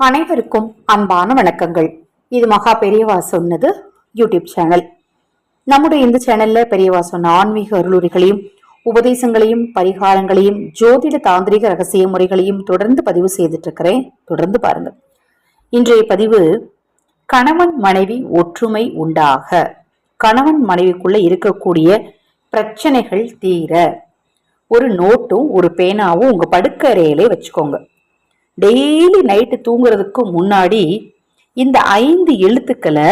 அனைவருக்கும் அன்பான வணக்கங்கள். இது மகா பெரியவா சொன்னது யூடியூப் சேனல். நம்முடைய இந்த சேனல்ல பெரியவா சொன்ன ஆன்மீக அருளுரைகளையும் உபதேசங்களையும் பரிகாரங்களையும் ஜோதிட தாந்திரிக ரகசிய முறைகளையும் தொடர்ந்து பதிவு செய்துட்டு இருக்கிறேன் தொடர்ந்து பாருங்க இன்றைய பதிவு கணவன் மனைவி ஒற்றுமை உண்டாக. கணவன் மனைவிக்குள்ள இருக்கக்கூடிய பிரச்சனைகள் தீர. ஒரு நோட்டும் ஒரு பேனாவும் உங்க படுக்கறையிலே வச்சுக்கோங்க. டெய்லி நைட்டு தூங்குறதுக்கு முன்னாடி இந்த ஐந்து எழுத்துக்களை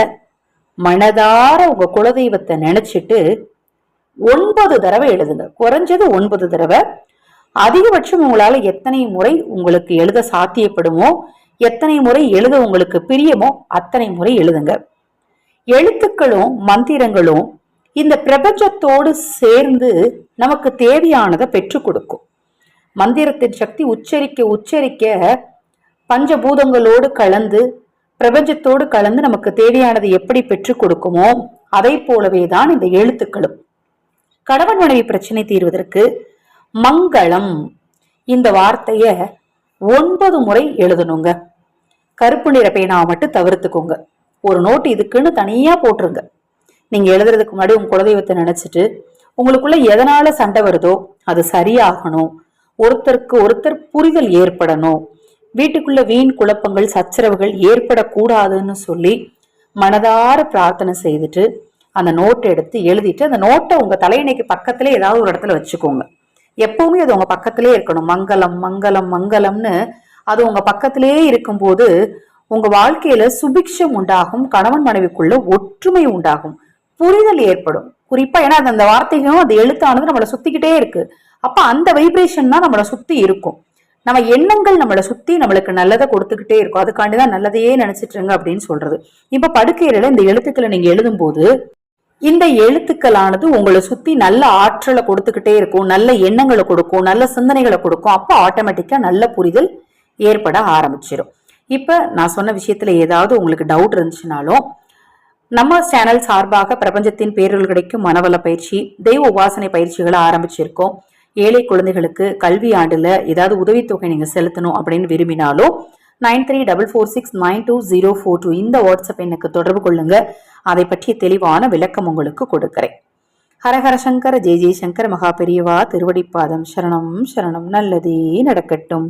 மனதார உங்க குலதெய்வத்தை நினைச்சிட்டு ஒன்பது தடவை எழுதுங்க. குறைஞ்சது ஒன்பது தடவை. அதிகபட்சம் உங்களால எத்தனை முறை உங்களுக்கு எழுத சாத்தியப்படுமோ எத்தனை முறை எழுத உங்களுக்கு பிரியமோ அத்தனை முறை எழுதுங்க. எழுத்துக்களும் மந்திரங்களும் இந்த பிரபஞ்சத்தோடு சேர்ந்து நமக்கு தேவையானதை பெற்றுக் கொடுக்கும். மந்திரத்தின் சக்தி உச்சரிக்க உச்சரிக்க பஞ்சபூதங்களோடு கலந்து பிரபஞ்சத்தோடு கலந்து நமக்கு தேவையானதை எப்படி பெற்றுக் கொடுக்குமோ அதை போலவே தான் இந்த எழுத்துக்களும். கணவன் மனைவி பிரச்சனை தீர்வதற்கு மங்களம். இந்த வார்த்தைய ஒன்பது முறை எழுதணுங்க. கருப்பு நிற பேனாவை மட்டும் தவிர்த்துக்கோங்க. ஒரு நோட்டு இதுக்குன்னு தனியா போட்டுருங்க. நீங்க எழுதுறதுக்கு முன்னாடி உங்க குலதெய்வத்தை நினைச்சிட்டு உங்களுக்குள்ள எதனால சண்டை வருதோ அது சரியாகணும். ஒருத்தருக்கு ஒருத்தர் புரிதல் ஏற்படணும். வீட்டுக்குள்ள வீண் குழப்பங்கள் சச்சரவுகள் ஏற்படக்கூடாதுன்னு சொல்லி மனதார பிரார்த்தனை செய்துட்டு அந்த நோட்டை எடுத்து எழுதிட்டு அந்த நோட்டை உங்க தலையணைக்கு பக்கத்துல ஏதாவது ஒரு இடத்துல வச்சுக்கோங்க. எப்பவுமே அது உங்க பக்கத்திலே இருக்கணும். மங்களம் மங்களம் மங்களம்னு அது உங்க பக்கத்திலே இருக்கும்போது உங்க வாழ்க்கையில சுபிக்ஷம் உண்டாகும் கணவன் மனைவிக்குள்ள ஒற்றுமை உண்டாகும். புரிதல் ஏற்படும். குறிப்பா ஏன்னா அந்த வார்த்தைகளும் அந்த எழுத்தானது நம்மளை சுத்திக்கிட்டே இருக்கு. அப்போ அந்த வைப்ரேஷன் தான் நம்மளை சுற்றி இருக்கும். நம்ம எண்ணங்கள் நம்மளை சுற்றி நம்மளுக்கு நல்லதை கொடுத்துக்கிட்டே இருக்கும். அதுக்காண்டி தான் நல்லதையே நினைச்சிட்டு இருங்க அப்படின்னு சொல்கிறது இப்போ படுக்கையில இந்த எழுத்துக்களை நீங்கள் எழுதும்போது இந்த எழுத்துக்களானது உங்களை சுற்றி நல்ல ஆற்றலை கொடுத்துக்கிட்டே இருக்கும். நல்ல எண்ணங்களை கொடுக்கும். நல்ல சிந்தனைகளை கொடுக்கும். அப்போ ஆட்டோமேட்டிக்காக நல்ல புரிதல் ஏற்பட ஆரம்பிச்சிடும் இப்போ நான் சொன்ன விஷயத்தில் ஏதாவது உங்களுக்கு டவுட் இருந்துச்சுனாலும் நம்ம சேனல் சார்பாக பிரபஞ்சத்தின் பேரில் கிடைக்கும் மனவள பயிற்சி தெய்வ உபாசனை பயிற்சிகளை ஆரம்பிச்சிருக்கோம். ஏழை குழந்தைகளுக்கு கல்வி ஆண்டில் ஏதாவது உதவித்தொகை நீங்கள் செலுத்தணும் அப்படின்னு விரும்பினாலும் nine three double four six nine two zero four two இந்த வாட்ஸ்அப் எனக்கு தொடர்பு கொள்ளுங்க. அதை பற்றிய தெளிவான விளக்கம் உங்களுக்கு கொடுக்கிறேன். ஹரஹர சங்கர ஜெய் ஜெய்சங்கர் மகா பெரியவா திருவடிப்பாதம் சரணம் சரணம் நல்லதே நடக்கட்டும்.